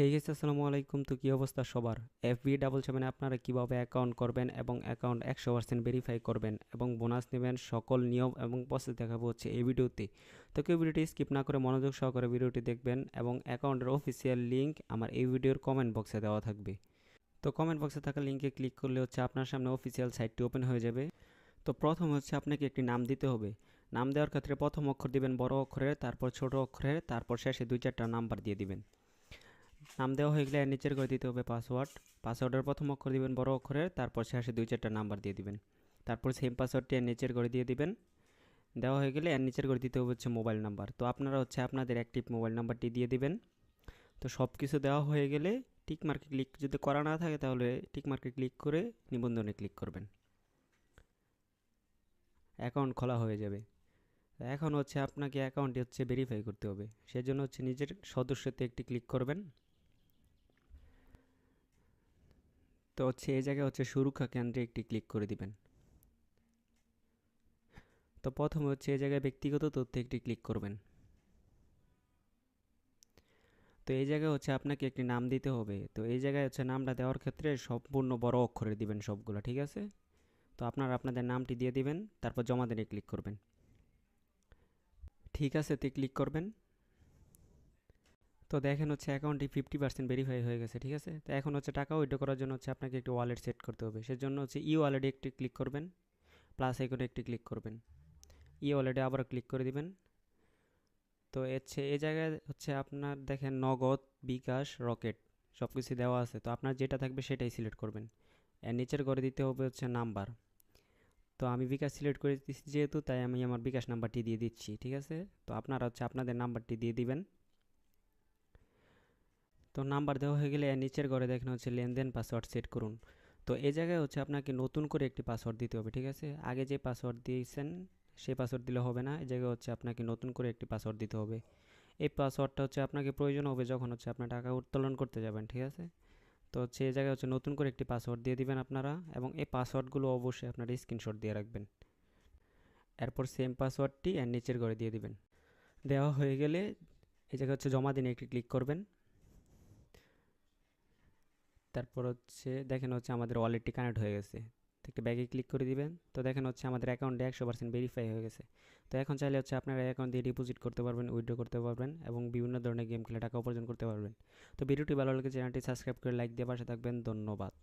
হে গেছে আসসালামু আলাইকুম। তো কী অবস্থা সবার? এফবি ডাবল সেভেনে আপনারা কীভাবে অ্যাকাউন্ট করবেন এবং অ্যাকাউন্ট একশো পার্সেন্ট ভেরিফাই করবেন এবং বোনাস নেবেন সকল নিয়ম এবং প্রসেস দেখাবো হচ্ছে এই ভিডিওতে। তো কেউ ভিডিওটি স্কিপ না করে মনোযোগ সহকারে ভিডিওটি দেখবেন এবং অ্যাকাউন্টের অফিসিয়াল লিঙ্ক আমার এই ভিডিওর কমেন্ট বক্সে দেওয়া থাকবে। তো কমেন্ট বক্সে থাকা লিঙ্কে ক্লিক করলে হচ্ছে আপনার সামনে অফিসিয়াল সাইটটি ওপেন হয়ে যাবে। তো প্রথম হচ্ছে আপনাকে একটি নাম দিতে হবে। নাম দেওয়ার ক্ষেত্রে প্রথম অক্ষর দিবেন বড় অক্ষরের তারপর ছোট অক্ষরের তারপর শেষে দুই চারটা নাম্বার দিয়ে দিবেন। নাম দেওয়া হয়ে গেলে এর নিচের করে দিতে হবে পাসওয়ার্ড পাসওয়ার্ডের প্রথম অক্ষর দিবেন, বড় অক্ষরের, তারপর শেষে দুই চারটা নাম্বার দিয়ে দিবেন। তারপর সেম পাসওয়ার্ডটি এর নিচের করে দিয়ে দিবেন। দেওয়া হয়ে গেলে এর নিচের করে দিতে হবে হচ্ছে মোবাইল নাম্বার তো আপনারা হচ্ছে আপনাদের অ্যাক্টিভ মোবাইল নাম্বারটি দিয়ে দিবেন। তো সব কিছু দেওয়া হয়ে গেলে টিক মার্কে ক্লিক যদি করা না থাকে তাহলে টিক মার্কে ক্লিক করে নিবন্ধনে ক্লিক করবেন। অ্যাকাউন্ট খোলা হয়ে যাবে। এখন হচ্ছে আপনাকে অ্যাকাউন্টটি হচ্ছে ভেরিফাই করতে হবে। সেজন্য হচ্ছে নিজের সদস্যতে একটি ক্লিক করবেন। তো হচ্ছে এই জায়গায় হচ্ছে সুরক্ষা কেন্দ্রে একটি ক্লিক করে দিবেন। তো প্রথমে হচ্ছে এই জায়গায় ব্যক্তিগত তথ্যে একটি ক্লিক করবেন। তো এই জায়গায় হচ্ছে আপনাকে একটি নাম দিতে হবে। তো এই জায়গায় হচ্ছে নামটা দেওয়ার ক্ষেত্রে সম্পূর্ণ বড় অক্ষরে দিবেন সবগুলো, ঠিক আছে? তো আপনারা আপনাদের নামটি দিয়ে দিবেন, তারপর জমা দিনে ক্লিক করবেন। ঠিক আছে তে ক্লিক করবেন। তো দেখেন হচ্ছে অ্যাকাউন্টটি ফিফটি পার্সেন্ট ভেরিফাই হয়ে গেছে, ঠিক আছে? তো এখন হচ্ছে টাকা উইড্রো করার জন্য হচ্ছে আপনাকে একটি ওয়ালেট সেট করতে হবে। সেজন্য হচ্ছে ই ওয়ালেটে একটি ক্লিক করবেন প্লাস আইকনে একটি ক্লিক করবেন। ই ওয়ালেটে আবার ক্লিক করে দিবেন। তো হচ্ছে এই জায়গায় হচ্ছে আপনার দেখেন নগদ, বিকাশ, রকেট সব কিছু দেওয়া আছে। তো আপনার যেটা থাকবে সেটাই সিলেক্ট করবেন। এর নিচের করে দিতে হবে হচ্ছে নাম্বার তো আমি বিকাশ সিলেক্ট করে দিচ্ছি যেহেতু, তাই আমি আমার বিকাশ নাম্বারটি দিয়ে দিচ্ছি, ঠিক আছে? তো আপনারা হচ্ছে আপনাদের নাম্বারটি দিয়ে দিবেন। তো নাম্বার দেওয়া হয়ে গেলে নিচের ঘরে দেখেন হচ্ছে লেনদেন পাসওয়ার্ড সেট করুন। তো এই জায়গায় হচ্ছে আপনাকে নতুন করে একটি পাসওয়ার্ড দিতে হবে, ঠিক আছে? আগে যে পাসওয়ার্ড দিয়েছেন, সেই পাসওয়ার্ড দিলে হবে না, এই জায়গায় হচ্ছে আপনাকে নতুন করে একটি পাসওয়ার্ড দিতে হবে। এই পাসওয়ার্ডটা হচ্ছে আপনাকে প্রয়োজন হবে যখন হচ্ছে আপনার টাকা উত্তোলন করতে যাবেন, ঠিক আছে? তো হচ্ছে এই জায়গায় হচ্ছে নতুন করে একটি পাসওয়ার্ড দিয়ে দিবেন আপনারা এবং এই পাসওয়ার্ডগুলো অবশ্যই আপনারা স্ক্রিনশট দিয়ে রাখবেন। এরপর সেম পাসওয়ার্ডটি এর নিচের ঘরে দিয়ে দিবেন। দেওয়া হয়ে গেলে এই জায়গায় হচ্ছে জমা দিনে একটি ক্লিক করবেন। তারপর হচ্ছে দেখেন হচ্ছে আমাদের ওয়ালেটটি কানেক্ট হয়ে গেছে। একটা ব্যাগে ক্লিক করে দিবেন। তো দেখেন হচ্ছে আমাদের অ্যাকাউন্টে একশো পার্সেন্ট ভেরিফাই হয়ে গেছে। তো এখন চাইলে হচ্ছে আপনারা অ্যাকাউন্ট দিয়ে ডিপোজিট করতে পারবেন উইড্রো করতে পারবেন এবং বিভিন্ন ধরনের গেম খেলে টাকা উপার্জন করতে পারবেন। তো ভিডিওটি ভালো লাগে চ্যানেলটি সাবস্ক্রাইব করে লাইক দিয়ে পাশে থাকবেন। ধন্যবাদ।